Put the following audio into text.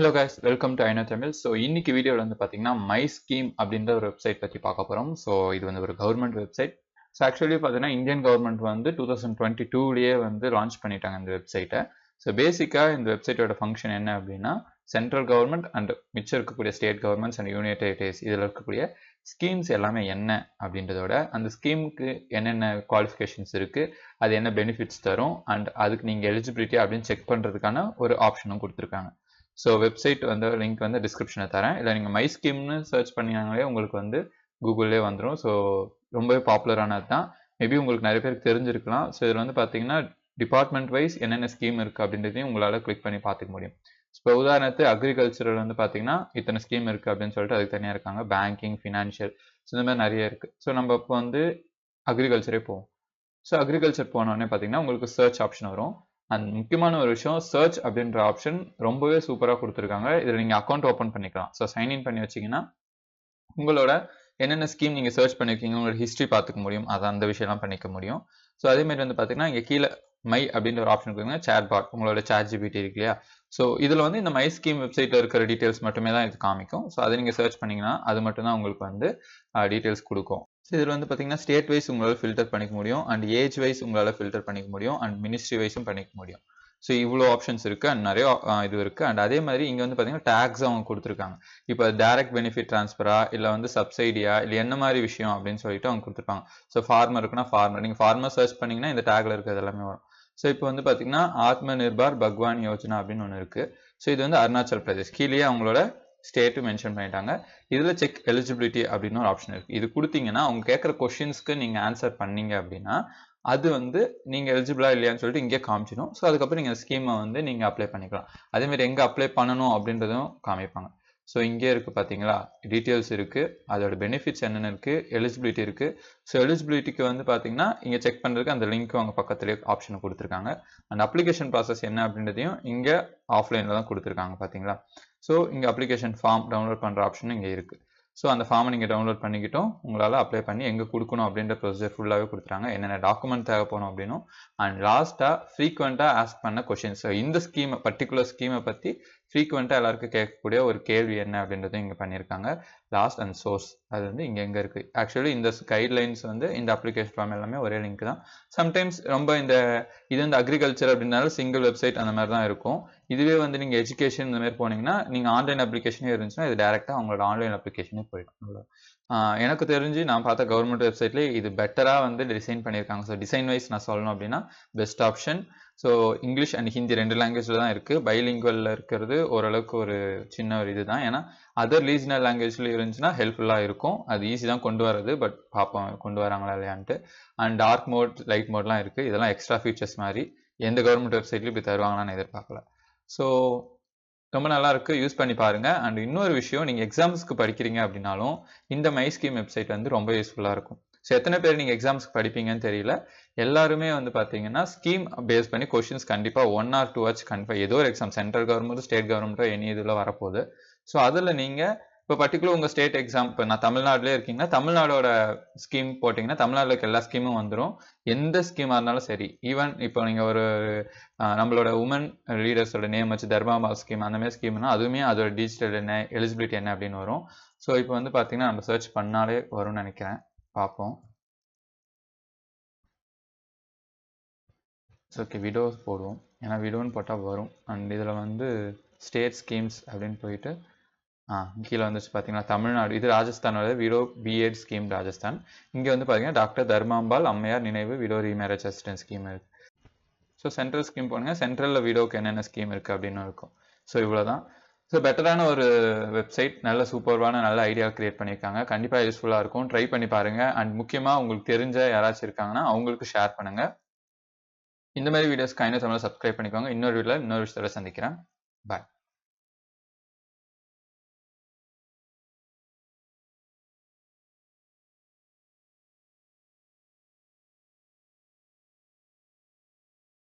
Hello guys welcome to ஐநா Tamil so இன்னைக்கு வீடியோவில் வந்து பார்த்தீங்கன்னா மை ஸ்கீம் அப்படின்ற ஒரு வெப்சைட் பற்றி பார்க்க போகிறோம் ஸோ இது வந்து ஒரு கவர்மெண்ட் வெப்சைட் ஸோ ஆக்சுவலி பார்த்தீங்கன்னா இந்தியன் கவர்மெண்ட் வந்து டூ தௌசண்ட் டுவெண்ட்டி டூலேயே வந்து லான்ச் பண்ணிட்டாங்க இந்த வெப்சைட்டை ஸோ பேசிக்காக இந்த வெப்சைட்டோட ஃபங்க்ஷன் என்ன அப்படின்னா சென்ட்ரல் கவர்மெண்ட் அண்ட் மிச்சம் இருக்கக்கூடிய state governments and union territories இதில் இருக்கக்கூடிய ஸ்கீம்ஸ் எல்லாமே என்ன அப்படின்றதோட அந்த ஸ்கீமுக்கு என்னென்ன குவாலிஃபிகேஷன்ஸ் இருக்குது அது என்ன பெனிஃபிட்ஸ் தரும் அண்ட் அதுக்கு நீங்கள் எலிஜிபிலிட்டி அப்படின்னு செக் பண்ணுறதுக்கான ஒரு ஆப்ஷனும் கொடுத்துருக்காங்க. ஸோ வெப்சைட் வந்து லிங்க் வந்து டிஸ்கிரிப்ஷனில் தரேன். இல்லை நீங்கள் மை ஸ்கீம்னு சர்ச் பண்ணினாலே உங்களுக்கு வந்து கூகுள்லேயே வந்துடும் ஸோ ரொம்பவே பாப்புலரானது தான். மேபி உங்களுக்கு நிறைய பேருக்கு தெரிஞ்சிருக்கலாம். ஸோ இதில் வந்து பார்த்தீங்கன்னா டிபார்ட்மெண்ட் வைஸ் என்னென்ன ஸ்கீம் இருக்குது அப்படின்றதையும் உங்களால் கிளிக் பண்ணி பார்த்துக்க முடியும். இப்போ உதாரணத்து அக்ரிகல்ச்சரில் வந்து பார்த்தீங்கன்னா இத்தனை ஸ்கீம் இருக்குது அப்படின்னு சொல்லிட்டு அதுக்கு தனியாக இருக்காங்க. பேங்கிங் ஃபினான்ஷியல் ஸோ இந்த மாதிரி நிறைய இருக்குது ஸோ நம்ம இப்போ வந்து அக்ரிகல்ச்சரே போவோம். ஸோ அக்ரிகல்ச்சர் போனோடனே பார்த்தீங்கன்னா உங்களுக்கு சர்ச் ஆப்ஷன் வரும். அண்ட் முக்கியமான ஒரு விஷயம் சர்ச் அப்படின்ற ஆப்ஷன் ரொம்பவே சூப்பராக கொடுத்துருக்காங்க. இதில் நீங்கள் அக்கௌண்ட் ஓப்பன் பண்ணிக்கலாம். ஸோ சைன்இன் பண்ணி வச்சிங்கன்னா உங்களோட என்னென்ன ஸ்கீம் நீங்கள் சர்ச் பண்ணியிருக்கீங்க உங்களோட ஹிஸ்ட்ரி பார்த்துக்க முடியும். அதை அந்த விஷயம்லாம் பண்ணிக்க முடியும். ஸோ அதேமாதிரி வந்து பார்த்தீங்கன்னா இங்கே கீழே மை அப்படின்ற ஒரு ஆப்ஷன் கொடுங்க சேட் பாட் உங்களோட சேட் ஜிபிடி இருக்கு இல்லையா? ஸோ இதில் வந்து இந்த மை ஸ்கீம் வெப்சைட்டில் இருக்கிற டீட்டெயில்ஸ் மட்டுமே தான் இது காமிக்கும். ஸோ அதை நீங்கள் சர்ச் பண்ணிங்கன்னா அது மட்டும்தான் உங்களுக்கு வந்து டீட்டெயில்ஸ் கொடுக்கும். ஸோ இதில் வந்து பார்த்தீங்கன்னா ஸ்டேட் வைஸ் உங்களால் ஃபில்டர் பண்ணிக்க முடியும். அண்ட் ஏஜ் வைஸ் உங்களால் ஃபில்டர் பண்ணிக்க முடியும். அண்ட் மினிஸ்ட்ரி வைஸும் பண்ணிக்க முடியும். ஸோ இவ்வளோ ஆப்ஷன்ஸ் இருக்குது அண்ட் நிறைய இது இருக்குது அண்ட் அதே மாதிரி இங்கே வந்து பார்த்தீங்கன்னா டேக்ஸ் அவங்க கொடுத்துருக்காங்க. இப்போ டேரக்ட் பெனிஃபிட் ட்ரான்ஸ்ஃபரா இல்லை வந்து சப்சைடியா இல்லை என்ன மாதிரி விஷயம் அப்படின்னு சொல்லிட்டு அவங்க கொடுத்துருப்பாங்க. ஸோ ஃபார்மர் இருக்குன்னா ஃபார்மர் நீங்கள் ஃபார்மர் சர்ச் பண்ணிங்கன்னா இந்த டேக்ல இருக்கிறது எல்லாமே வரும். ஸோ இப்போ வந்து பார்த்தீங்கன்னா ஆத்ம நிர்பார் பகவான் யோஜனா அப்படின்னு ஒன்று இருக்குது ஸோ இது வந்து அருணாச்சல் பிரதேஷ். கீழேயே அவங்களோட ஸ்டேட்டு மென்ஷன் பண்ணிட்டாங்க. இதில் செக் எலிஜிபிலிட்டி அப்படின்னு ஒரு ஆப்ஷன் இருக்குது இது கொடுத்தீங்கன்னா அவங்க கேட்குற கொஷின்ஸ்க்கு நீங்கள் ஆன்சர் பண்ணீங்க அப்படின்னா அது வந்து நீங்கள் எலிஜிபிளா இல்லையான்னு சொல்லிட்டு இங்கே காமிச்சிடும். ஸோ அதுக்கப்புறம் நீங்கள் ஸ்கீமை வந்து நீங்கள் அப்ளை பண்ணிக்கலாம். அதேமாதிரி எங்கே அப்ளை பண்ணணும் அப்படின்றதும் காமிப்பாங்க. ஸோ இங்கே இருக்குது பார்த்தீங்களா டீட்டெயில்ஸ் இருக்குது அதோட பெனிஃபிட்ஸ் என்னென்ன இருக்குது எலிஜிபிலிட்டி இருக்குது ஸோ எலிஜிபிலிட்டிக்கு வந்து பார்த்தீங்கன்னா இங்கே செக் பண்ணுறதுக்கு அந்த லிங்க் அவங்க பக்கத்துலேயே ஆப்ஷன் கொடுத்துருக்காங்க. அண்ட் அப்ளிகேஷன் ப்ராசஸ் என்ன அப்படின்றதையும் இங்கே ஆஃப்லைனில் தான் கொடுத்துருக்காங்க பார்த்தீங்களா ஸோ இங்கே அப்ளிகேஷன் ஃபார்ம் டவுன்லோட் பண்ணுற ஆப்ஷன் இங்கே இருக்குது ஸோ அந்த ஃபார்மை நீங்கள் டவுன்லோட் பண்ணிக்கிட்டோம் உங்களால் அப்ளை பண்ணி எங்கே கொடுக்கணும் அப்படின்ற ப்ரொசீஜர் ஃபுல்லாகவே கொடுத்துறாங்க. என்னென்ன டாக்குமெண்ட் தேவை போகணும் அப்படின்னும் அண்ட் லாஸ்ட்டாக ஃப்ரீக்வெண்ட்டாக ஆஸ்க் பண்ண கொஷின்ஸ் இந்த ஸ்கீமை பர்டிகுலர் ஸ்கீமை பற்றி ஃப்ரீக்வெண்ட்டாக எல்லாருக்கும் கேட்கக்கூடிய ஒரு கேள்வி என்ன அப்படின்றதும் இங்கே பண்ணியிருக்காங்க. லாஸ்ட் அண்ட் சோர்ஸ் அது வந்து இங்கே எங்கே இருக்குது ஆக்சுவலி இந்த கைட்லைன்ஸ் வந்து இந்த அப்ளிகேஷன் ஃபார்ம் எல்லாமே ஒரே லிங்க் தான். சம்டைம்ஸ் ரொம்ப இந்த இது வந்து அக்ரிகல்ச்சர் அப்படின்னாலும் சிங்கிள் வெப்சைட் அந்த மாதிரி தான் இருக்கும். இதுவே வந்து நீங்கள் எஜுகேஷன் இந்த மாதிரி போனீங்கன்னா நீங்கள் ஆன்லைன் அப்ளிகேஷனே இருந்துச்சுன்னா இது டேரெக்டாக அவங்களோட ஆன்லைன் அப்ளிகேஷனே போயிடும். எனக்கு தெரிஞ்சு நான் பார்த்த கவர்மெண்ட் வெப்சைட்லேயே இது பெட்டராக வந்து டிசைன் பண்ணியிருக்காங்க. ஸோ டிசைன் வைஸ் நான் சொல்லணும் அப்படின்னா best option so English and Hindi ரெண்டு லாங்குவேஜில் தான் இருக்குது பைலிங்குவலில் இருக்கிறது ஓரளவுக்கு ஒரு சின்ன ஒரு இது தான் ஏன்னா அதர் ரீஜனல் லாங்குவேஜில் இருந்துச்சுன்னா ஹெல்ப்ஃபுல்லாக இருக்கும். அது ஈஸி தான் கொண்டு வரது பட் பார்ப்போம் கொண்டு வராங்களா இல்லையான்ட்டு. அண்ட் டார்க் மோட் லைட் மோட்லாம் இருக்குது இதெல்லாம் எக்ஸ்ட்ரா ஃபீச்சர்ஸ் மாதிரி எந்த கவர்மெண்ட் வெப்சைட்லையும் இப்படி தருவாங்களான்னு எதிர்பார்க்கல. ஸோ ரொம்ப நல்லா இருக்கு. யூஸ் பண்ணி பாருங்க. அண்ட் இன்னொரு விஷயம் நீங்கள் எக்ஸாம்ஸ்க்கு படிக்கிறீங்க அப்படின்னாலும் இந்த மை ஸ்கீம் வெப்சைட் வந்து ரொம்ப யூஸ்ஃபுல்லாக இருக்கும். ஸோ எத்தனை பேர் நீங்கள் எக்ஸாம்ஸ்க்கு படிப்பீங்கன்னு தெரியல. எல்லாருமே வந்து பார்த்தீங்கன்னா ஸ்கீம் பேஸ் பண்ணி கொஷின்ஸ் கண்டிப்பாக ஒன் ஆர் டூ ஆச்சு கண்டிப்பா ஏதோ ஒரு எக்ஸாம் சென்ட்ரல் கவர்மெண்ட் ஸ்டேட் கவர்மெண்ட்டோ எனி இதில் வரப்போகுது. ஸோ அதில் நீங்கள் இப்போ பர்டிகுலர் உங்கள் ஸ்டேட் எக்ஸாம் இப்போ நான் தமிழ்நாட்டிலே இருக்கீங்கன்னா தமிழ்நாடோட ஸ்கீம் போட்டிங்கன்னா தமிழ்நாட்டில் இருக்க எல்லா ஸ்கீமும் வந்துடும் எந்த ஸ்கீமாக இருந்தாலும் சரி ஈவன் இப்போ நீங்கள் ஒரு நம்மளோட உமன் லீடர்ஸோட நேம் வச்சு தர்மாபால் ஸ்கீம் அந்த மாதிரி ஸ்கீம்னா அதுவுமே அதோட டிஜிட்டல் என்ன எலிஜிபிலிட்டி என்ன அப்படின்னு வரும். ஸோ இப்போ வந்து பார்த்தீங்கன்னா நம்ம சர்ச் பண்ணாலே வரும்னு நினைக்கிறேன். பார்ப்போம் ஸோ ஓகே விடோஸ் போடுவோம். ஏன்னா விடோன்னு போட்டால் வரும். அண்ட் இதில் வந்து ஸ்டேட் ஸ்கீம்ஸ் அப்படின்னு போயிட்டு ஆ கீழே வந்துச்சு பார்த்தீங்கன்னா தமிழ்நாடு இது ராஜஸ்தானோட விடோ பிஎட் ஸ்கீம் ராஜஸ்தான். இங்கே வந்து பார்த்தீங்கன்னா டாக்டர் தர்மாம்பால் அம்மையார் நினைவு விடோ ரீமேரேஜ் அசிஸ்டன்ட் ஸ்கீம் இருக்குது ஸோ சென்ட்ரல் ஸ்கீம் போனீங்கன்னா சென்ட்ரலில் விடோக்கு என்னென்ன ஸ்கீம் இருக்குது அப்படின்னு இருக்கும். ஸோ இவ்வளோ தான் ஸோ பெட்டரான ஒரு வெப்சைட் நல்ல சூப்பர்வான நல்ல ஐடியா கிரியேட் பண்ணியிருக்காங்க. கண்டிப்பாக யூஸ்ஃபுல்லாக இருக்கும். ட்ரை பண்ணி பாருங்கள் அண்ட் முக்கியமாக உங்களுக்கு தெரிஞ்ச யாராச்சும் இருக்காங்கன்னா அவங்களுக்கு ஷேர் பண்ணுங்கள் இந்த மாதிரி வீடியோஸ்க்கு ஐநூறு தமிழ் சப்ஸ்கிரைப் பண்ணிக்கோங்க. இன்னொரு வீடியோவில் இன்னொரு விஷயத்தோட சந்திக்கிறேன். பாய்